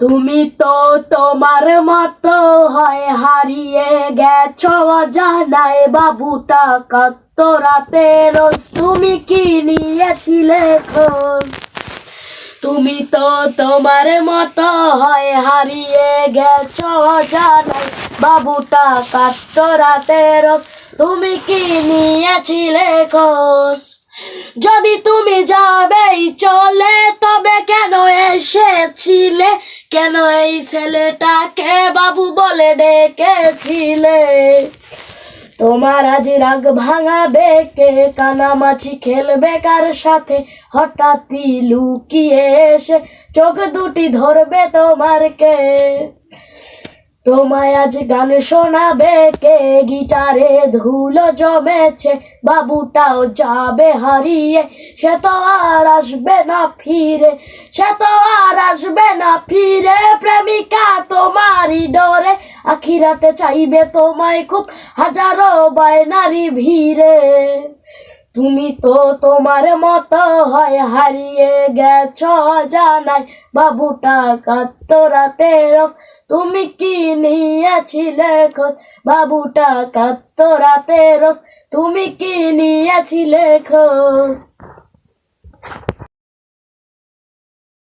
তুমি তো তোমার মতো হয় হারিয়ে গেছ জানায় বাবুটা কাত্তরাতে রোজ তুমি কি নিয়েছিলে খোঁজ তুমি তো তোমার মতো হয় হারিয়ে গেছ জানাই বাবুটা কাত্তরাতে রোজ তুমি কি নিয়েছিলে খোঁজ? যদি তুমি যাবেই চলে, তবে কেন এসেছিলে? কেন এই ছেলেটাকে বাবু বলে ডেকেছিলে? তোমার আজ রাগ ভাঙাবে, কে কানামাছি খেলবে কার সাথে? হঠাৎই লুকিয়ে এসে চোখ দুটি ধরবে তোমার কে? তোমায় আজ গান শোনাবে, কে গিটারে ধুলো জমেছে, বাবুটাও যাবে হারিয়ে, সে তো আর আসবে না ফিরে, সে তো আর আসবে না ফিরে, প্রেমিকা তোমারই ডরে, আখিরাতে চাইবে তোমায় খুব হাজারো বায়নারি ভিড়ে। তুমি তো তোমার মত হয় হারিয়ে গেছ জানাই। বাবুটা কাত্তরাতে রস তুমি কি নিয়েছিলে খোঁজ? বাবুটা কাত্তরাতে তেরস তুমি কি নিয়েছিলে খোঁজ?